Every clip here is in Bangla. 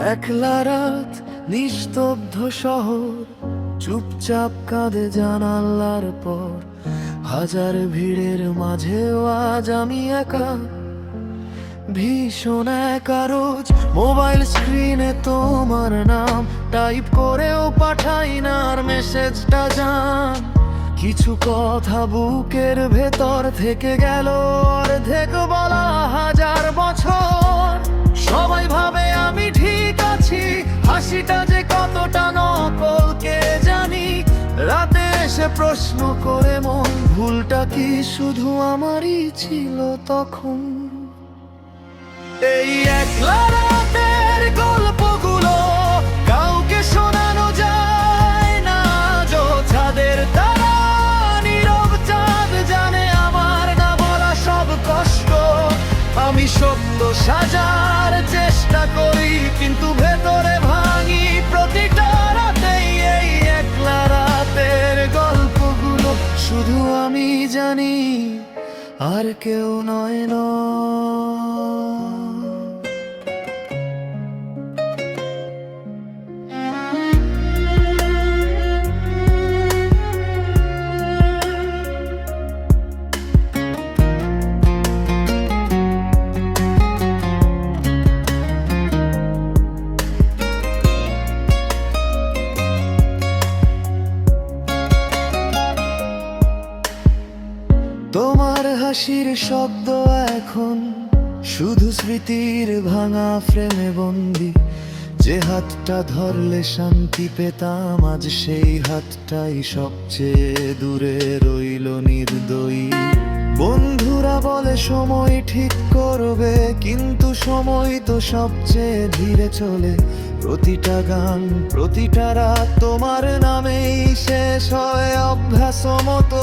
একলা রাত নিস্তব্ধ শহর, চুপচাপ কাঁদে জানালার পর। হাজার ভিড়ের মাঝেও আজ আমি একা। ভীষণ একা রোজ মোবাইল স্ক্রিনে তোমার নাম টাইপ করেও পাঠাই না আর মেসেজটা যান কিছু কথা বুকের ভেতর থেকে গেল অর্ধেক বলা হাজার বছর। হাসিটা যে কতটা নকল, কে জানি? রাতে এসে প্রশ্ন করে মন, ভুলটা কি শুধু আমারই ছিল তখন? এই একলা আমি সত্য সাজার চেষ্টা করি, কিন্তু ভেতরে ভাঙি প্রতিটা রাতেই এই একলা রাতের গল্পগুলো। শুধু আমি জানি, আর কেউ নয় নয় তোমার হাসির শব্দ এখন শুধু স্মৃতির ভাঙা ফ্রেমে বন্দি। যে হাতটা ধরলে শান্তি পেতাম, আজ সেই হাতটাই সবচেয়ে দূরে রইল নির্দয়ী। বন্ধুরা বলে সময় ঠিক করবে, কিন্তু সময় তো সবচেয়ে ধীরে চলে। প্রতিটা গান, প্রতিটা রাত তোমার নামেই শেষ হয় অভ্যাস মতো।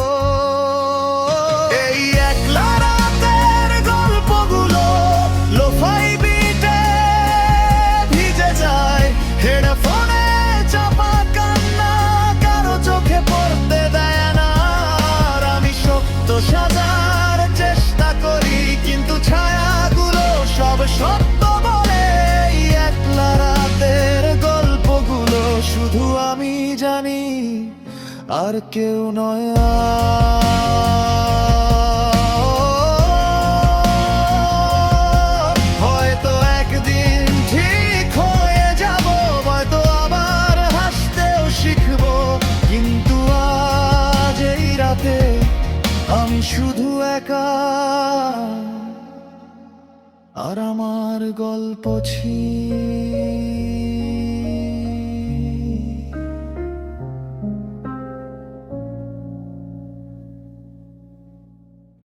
আর কেউ নয় হয়তো একদিন ঠিক হয়ে যাব, হয়তো হাসতেও শিখব, কিন্তু আজ এই রাতে আমি শুধু একা। আর আমার গল্প ছিল